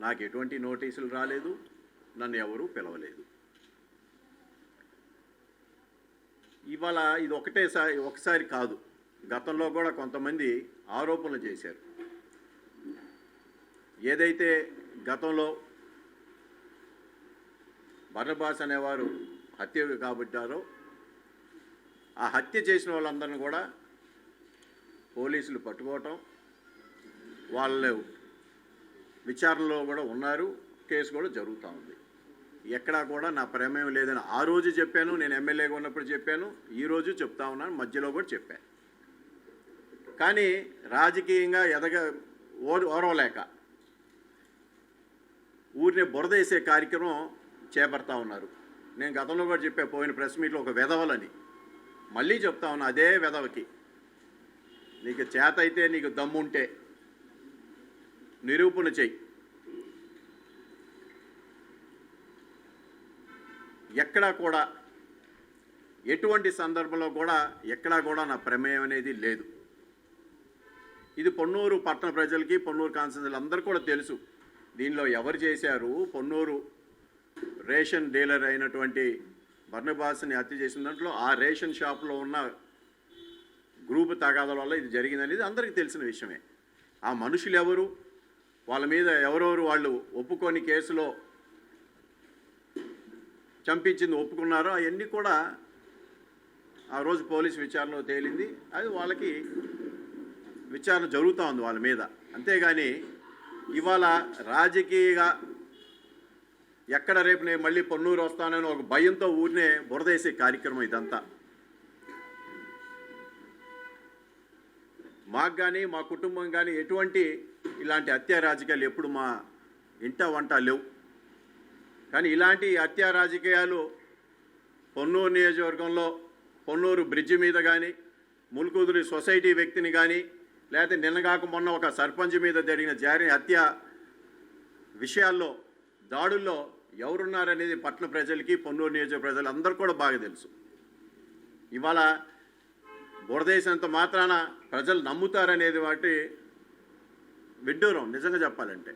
నాకు ఎటువంటి నోటీసులు రాలేదు నన్ను ఎవరూ పిలవలేదు. ఇవాళ ఇది ఒకటేసారి ఒకసారి కాదు. గతంలో కూడా కొంతమంది ఆరోపణలు చేశారు. ఏదైతే గతంలో బర్ణబాస్ అనేవారు హత్య కాబట్టారో ఆ హత్య చేసిన వాళ్ళందరిని కూడా పోలీసులు పట్టుకోవటం వాళ్ళు విచారణలో కూడా ఉన్నారు. కేసు కూడా జరుగుతూ ఉంది. ఎక్కడా కూడా నా ప్రమేయం లేదని ఆ రోజు చెప్పాను. నేను ఎమ్మెల్యేగా ఉన్నప్పుడు చెప్పాను. ఈ రోజు చెప్తా ఉన్నాను. మధ్యలో కూడా చెప్పాను కానీ రాజకీయంగా ఎదగ ఓరవలేక ఊరిని బురదేసే కార్యక్రమం చేపడతా ఉన్నారు. నేను గతంలో కూడా చెప్పా పోయిన ప్రెస్ మీట్లో ఒక వెధవలని. మళ్ళీ చెప్తా ఉన్నా అదే వెధవకి. నీకు చేత అయితే నీకు దమ్ముంటే నిరూపణ చెయ్యి ఎక్కడా కూడా ఎటువంటి సందర్భంలో కూడా ఎక్కడా కూడా నా ప్రమేయం అనేది లేదు. ఇది పొన్నూరు పట్టణ ప్రజలకి పొన్నూరు కాన్స్టిట్యూన్సీలు అందరూ కూడా తెలుసు. దీనిలో ఎవరు చేశారు? పొన్నూరు రేషన్ డీలర్ అయినటువంటి బర్ణబాస్ని హత్య చేసిన దాంట్లో ఆ రేషన్ షాప్లో ఉన్న గ్రూప్ తగాదాల వల్ల ఇది జరిగిందనేది అందరికీ తెలిసిన విషయమే. ఆ మనుషులు ఎవరు? వాళ్ళ మీద ఎవరెవరు వాళ్ళు ఒప్పుకొని కేసులో చంపించింది ఒప్పుకున్నారో అవన్నీ కూడా ఆ రోజు పోలీస్ విచారణలో తేలింది. అది వాళ్ళకి విచారణ జరుగుతూ ఉంది వాళ్ళ మీద. అంతేగాని ఇవాళ రాజకీయగా ఎక్కడ రేపు నేను మళ్ళీ పొన్నూరు వస్తానని ఒక భయంతో ఊరినే బురదేసే కార్యక్రమం ఇదంతా. మాకు కానీ మా కుటుంబం కానీ ఎటువంటి ఇలాంటి హత్యా రాజకీయాలు ఎప్పుడు మా ఇంట వంట లేవు. కానీ ఇలాంటి హత్యా రాజకీయాలు పొన్నూరు నియోజకవర్గంలో పొన్నూరు బ్రిడ్జి మీద కానీ ములుకుదురి సొసైటీ వ్యక్తిని కానీ లేకపోతే నిన్నగాక మొన్న ఒక సర్పంచ్ మీద జరిగిన జరిగిన హత్య విషయాల్లో దాడుల్లో ఎవరున్నారనేది పట్టణ ప్రజలకి పొన్నూరు నియోజక ప్రజలు అందరూ కూడా బాగా తెలుసు. ఇవాళ బురదేశంత మాత్రాన ప్రజలు నమ్ముతారనేది వాటి విడ్డూరం నిజంగా చెప్పాలంటే.